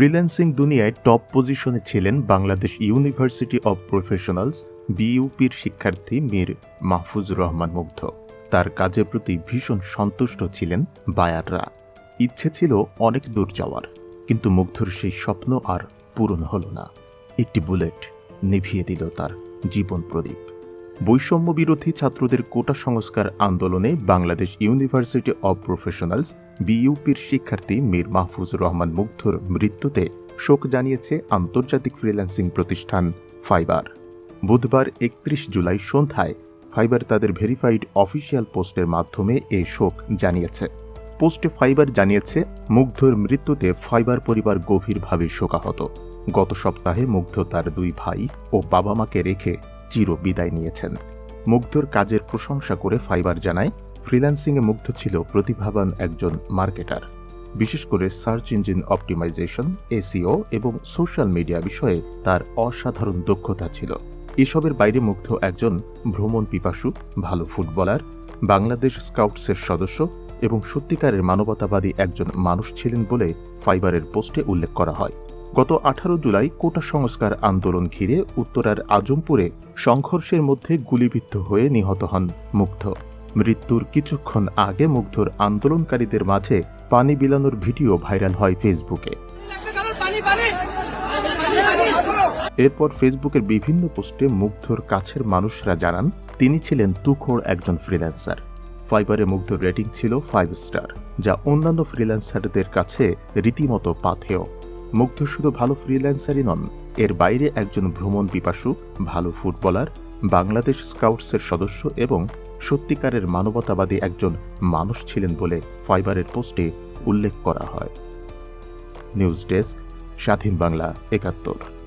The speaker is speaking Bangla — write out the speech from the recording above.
ফ্রিল্যান্সিং দুনিয়ায় টপ পজিশনে ছিলেন বাংলাদেশ ইউনিভার্সিটি অব প্রফেশনালস, বিইউপির শিক্ষার্থী মীর মাহফুজ রহমান মুগ্ধ। তার কাজের প্রতি ভীষণ সন্তুষ্ট ছিলেন বায়াররা। ইচ্ছে ছিল অনেক দূর যাওয়ার, কিন্তু মুগ্ধর সেই স্বপ্ন আর পূরণ হল না। একটি বুলেট নিভিয়ে দিল তার জীবন প্রদীপ। বৈষম্য বিরোধী ছাত্রদের কোটা সংস্কার আন্দোলনে বাংলাদেশ ইউনিভার্সিটি অব প্রফেশনালস, বিইউপির শিক্ষার্থী মীর মাহফুজ রহমান মুগ্ধর মৃত্যুতে শোক জানিয়েছে আন্তর্জাতিক ফ্রিল্যান্সিং প্রতিষ্ঠান ফাইবার। বুধবার একত্রিশ জুলাই সন্ধ্যায় ফাইবার তাদের ভেরিফাইড অফিসিয়াল পোস্টের মাধ্যমে এই শোক জানিয়েছে। পোস্টে ফাইবার জানিয়েছে, মুগ্ধর মৃত্যুতে ফাইবার পরিবার গভীরভাবে শোকাহত। গত সপ্তাহে মুগ্ধ তার দুই ভাই ও বাবা মাকে রেখে চির বিদায় নিয়েছেন। মুগ্ধর কাজের প্রশংসা করে ফাইবার জানায়, ফ্রিল্যান্সিংয়ে মুগ্ধ ছিল প্রতিভাবান একজন মার্কেটার। বিশেষ করে সার্চ ইঞ্জিন অপটিমাইজেশন এসিও এবং সোশ্যাল মিডিয়া বিষয়ে তার অসাধারণ দক্ষতা ছিল। এসবের বাইরে মুগ্ধ একজন ভ্রমণ পিপাসু, ভালো ফুটবলার, বাংলাদেশ স্কাউটসের সদস্য এবং সত্যিকারের মানবতাবাদী একজন মানুষ ছিলেন বলে ফাইবারের পোস্টে উল্লেখ করা হয়। গত আঠারো জুলাই কোটা সংস্কার আন্দোলন ঘিরে উত্তরার আজমপুরে সংঘর্ষের মধ্যে গুলিবিদ্ধ হয়ে নিহত হন মুগ্ধ। মৃত্যুর কিছুক্ষণ আগে মুগ্ধর আন্দোলনকারীদের মাঝে পানি বিলানোর ভিডিও ভাইরাল হয় ফেসবুকে। এরপর ফেসবুকের বিভিন্ন পোস্টে মুগ্ধর কাছের মানুষরা জানান, তিনি ছিলেন তুখোড় একজন ফ্রিল্যান্সার। ফাইবারে মুগ্ধর রেটিং ছিল ফাইভ স্টার যা অন্যান্য ফ্রিল্যান্সারদের কাছে রীতিমতো পাথেয় মুগ্ধ শুধু ভালো ফ্রিল্যান্সারই নন, এর বাইরে একজন ভ্রমণ পিপাসু, ভালো ফুটবলার, বাংলাদেশ স্কাউটসের সদস্য এবং সত্যিকারের মানবতাবাদী একজন মানুষ ছিলেন বলে ফাইবারের পোস্টে উল্লেখ করা হয়। নিউজ ডেস্ক, স্বাধীন বাংলা একাত্তর।